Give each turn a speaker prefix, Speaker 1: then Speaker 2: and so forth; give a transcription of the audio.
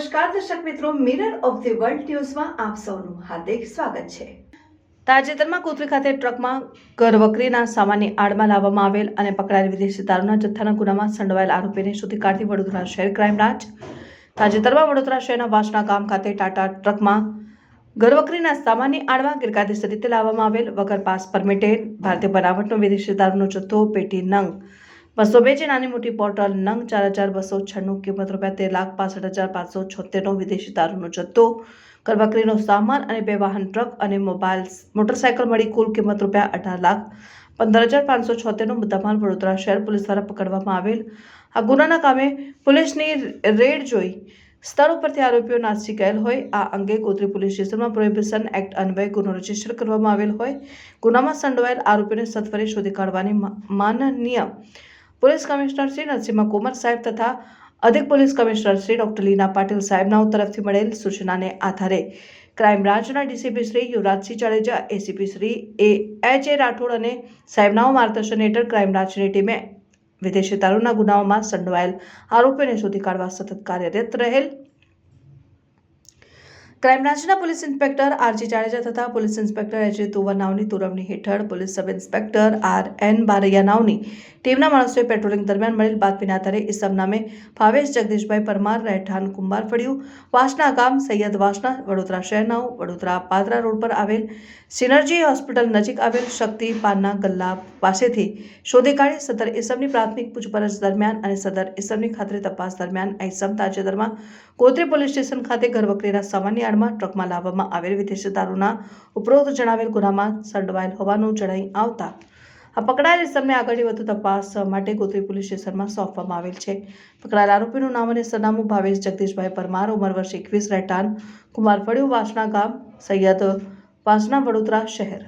Speaker 1: નમસ્કાર, દર્શક મિત્રો મિરર ઓફ ધી વર્લ્ડ ન્યૂઝમાં આપ સૌનું હાર્દિક સ્વાગત છે. તાજેતરમાં કોથળી ખાતે ટ્રકમાં ઘરવકરીના સામાનની આડમાં લાવવામાં આવેલ અને પકડાયેલ વિદેશી દારૂના જથ્થાના ગુનામાં સંડવાયેલ આરોપીને શોધી કાઢતી વડોદરા શહેર ક્રાઇમ બ્રાન્ચ. તાજેતરમાં વડોદરા શહેરના વાસણા ગામ ખાતે ટાટા ટ્રકમાં ઘરવકરીના સામાનની આડમાં ગેરકાયદેસર રીતે લાવવામાં આવેલ વગર પાસ પરમિટેડ, ભારતીય બનાવટનો વિદેશી દારૂનો જથ્થો, પેટી, નંગ બસો બે જે નાની મોટી બોટલ નંગ ચાર હજાર બસો છન્નું કિંમત રૂપિયા તેર લાખ પાસઠ હજાર પાંચસો છોતેરનો વિદેશી દારૂનો જથ્થો, કરવકરીનો સામાન અને બે વાહન ટ્રક અને મોબાઈલ મોટરસાયકલ મળી કુલ કિંમત રૂપિયા અઢાર લાખ પંદર હજાર પાંચસો છોતેરનો મુદ્દામાલ વડોદરા શહેર પોલીસ દ્વારા પકડવામાં આવેલ. આ ગુનાના કામે પોલીસની રેડ જોઈ સ્થળ ઉપરથી આરોપીઓ નાસી ગયેલ હોય. આ અંગે ગોત્રી પોલીસ સ્ટેશનમાં પ્રોહિબિશન એક્ટ અન્વયે ગુનો રજિસ્ટર કરવામાં આવેલ હોય. ગુનામાં સંડોવાયેલ આરોપીને સત્વરે શોધી કાઢવાની માનનીય પોલીસ કમિશનર શ્રી નરસિંહ કુમાર સાહેબ તથા અધિક police commissioner Shri doctor Leena Patil સાહેબના તરફથી મળેલ સૂચનાને આધારે ક્રાઇમ બ્રાન્ચના DCP Shri Yuvrajsinh Jadeja, ACP Shri A H A Rathod અને સાહેબનાઓ માર્ગદર્શન હેઠળ ક્રાઇમ બ્રાન્ચની ટીમે વિદેશી દારૂના ગુનાઓમાં સંડોવાયેલ આરોપીઓને શોધી કાઢવા સતત કાર્યરત રહેલ. ક્રાઇમ બ્રાન્ચના પોલીસ ઇન્સ્પેક્ટર આરજી જાડેજા તથા પોલીસ ઇન્સ્પેક્ટર એચ તુવર નાવની તુરવણી હેઠળ police sub inspector R N Baraiya નાવની ટીમના માણસોએ પેટ્રોલિંગ દરમિયાન મળેલ બાતમીના આધારે ઇસમ નામે ભાવેશ જગદીશભાઈ પરમાર, રહેઠાણ કુંભાર ફળિયું. વાસના ગામ સૈયદ વાસના, વડોદરા શહેરના વડોદરા પાદરા રોડ પર આવેલ સિનર્જી હોસ્પિટલ નજીક આવેલ શક્તિ પાનના ગલ્લા પાસેથી શોધી કાઢી સદર ઇસમની પ્રાથમિક પૂછપરછ દરમિયાન અને સદર ઇસમની ખાતરી તપાસ દરમિયાન આ ઇસમ તાજેતરમાં ગોત્રી પોલીસ સ્ટેશન ખાતે ઘરવકરીના સામાન્ય આડમાં ટ્રકમાં લાવવામાં આવેલ વિદેશી દારૂના ઉપરોક્ત જણાવેલ ગુનામાં સંડવાયેલ હોવાનું જણાઈ આવતા આ પકડાયેલ ઇસમને આગળની વધુ તપાસ માટે ગોત્રી પોલીસ સ્ટેશનમાં સોંપવામાં આવેલ છે. પકડાયેલ આરોપીનું નામ અને સરનામું ભાવેશ જગદીશભાઈ પરમાર, ઉંમર વર્ષ એકવીસ, રહેઠાણ કુમાર ફળિયું વાસણા ગામ, સૈયદ વાસણા વડોદરા શહેર.